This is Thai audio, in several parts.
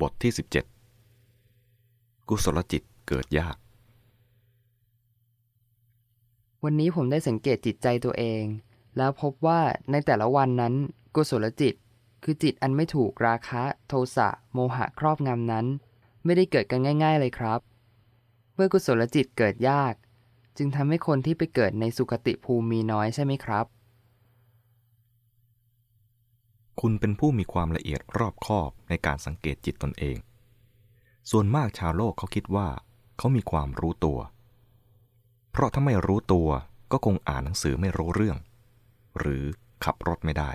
บทที่ 17 กุศลจิตเกิดยาก วันนี้ผมได้สังเกตจิตใจตัวเอง แล้วพบว่าในแต่ละวันนั้น กุศลจิต คือจิตอันไม่ถูกราคะ โทสะ โมหะครอบงำนั้น ไม่ได้เกิดกันง่าย ๆ เลยครับ เมื่อกุศลจิตเกิดยาก จึงทำให้คนที่ไปเกิดในสุคติภูมิมีน้อยใช่ไหมครับ คุณเป็นผู้มีความละเอียดรอบคอบในการสังเกตจิตตนเอง ส่วนมากชาวโลกเขาคิดว่า เขามีความรู้ตัว เพราะถ้าไม่รู้ตัวก็คงอ่านหนังสือไม่รู้เรื่อง หรือขับรถไม่ได้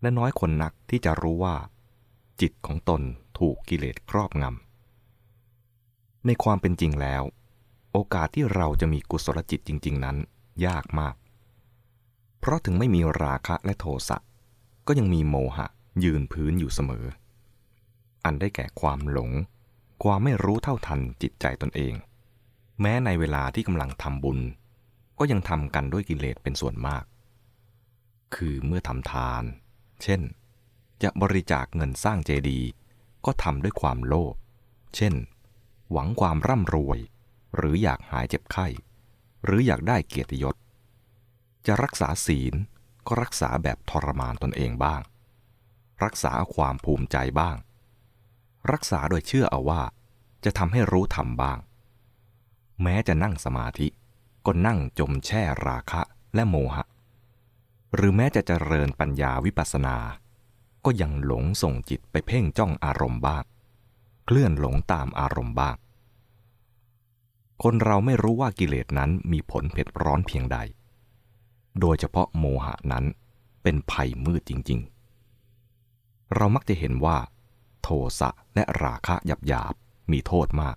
และน้อยคนนักที่จะรู้ว่า จิตของตนถูกกิเลสครอบงำในความเป็นจริงแล้ว โอกาสที่เราจะมีกุศลจิตจริง ๆ นั้น ยากมาก เพราะถึงไม่มีราคะและโทสะ ก็ยังมีโมหะยืนพื้นอยู่เสมอ อันได้แก่ความหลง ความไม่รู้เท่าทันจิตใจตนเอง แม้ในเวลาที่กำลังทำบุญ ก็ยังทำกันด้วยกิเลสเป็นส่วนมาก คือเมื่อทำทาน เช่น จะบริจาคเงินสร้างเจดีย์ก็ทำด้วยความโลภ เช่น หวังความร่ำรวย หรืออยากหายเจ็บไข้ หรืออยากได้เกียรติยศ จะรักษาศีล ก็รักษาแบบทรมานตนเองบ้าง รักษาความภูมิใจบ้าง รักษาโดยเชื่อเอาว่า จะทำให้รู้ธรรมบ้าง แม้จะนั่งสมาธิก็นั่งจมแช่ราคะและโมหะ หรือแม้จะเจริญปัญญาวิปัสสนา ก็ยังหลงส่งจิตไปเพ่งจ้องอารมณ์บ้าง เคลื่อนหลงตามอารมณ์บ้าง คนเราไม่รู้ว่ากิเลสนั้นมีผลเผ็ดร้อนเพียงใด โดยเฉพาะโมหะนั้นเป็นภัยมืดจริง ๆ เรามักจะเห็นว่า โทสะและราคะหยาบๆมีโทษมาก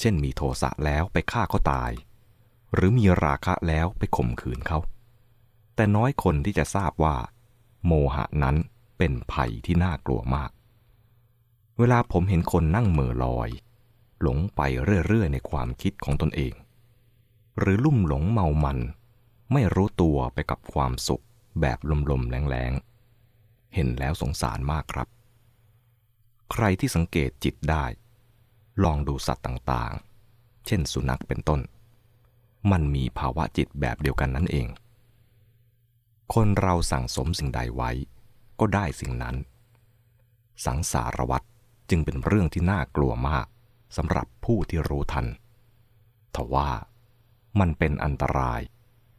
เช่นมีโทสะแล้วไปฆ่าเขาตาย หรือมีราคะแล้วไปข่มขืนเขา แต่น้อยคนที่จะทราบว่า โมหะนั้นเป็นภัยที่น่ากลัวมาก เวลาผมเห็นคนนั่งเหม่อลอย หลงไปเรื่อยๆในความคิดของตนเอง หรือลุ่มหลงเมามัน ไม่รู้ตัวไปกับความสุขแบบลมๆแรงๆ เห็นแล้วสงสารมากครับ ใครที่สังเกตจิตได้ ลองดูสัตว์ต่างๆ เช่นสุนัขเป็นต้น มันมีภาวะจิตแบบเดียวกันนั่นเอง คนเราสั่งสมสิ่งใดไว้ ก็ได้สิ่งนั้น สังสารวัตรจึงเป็นเรื่องที่น่ากลัวมากสำหรับผู้ที่รู้ทันทว่ามันเป็นอันตราย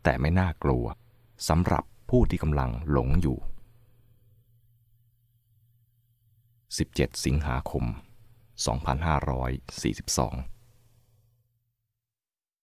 แต่ไม่น่ากลัวสำหรับผู้ที่กำลังหลงอยู่ 17 สิงหาคม 2542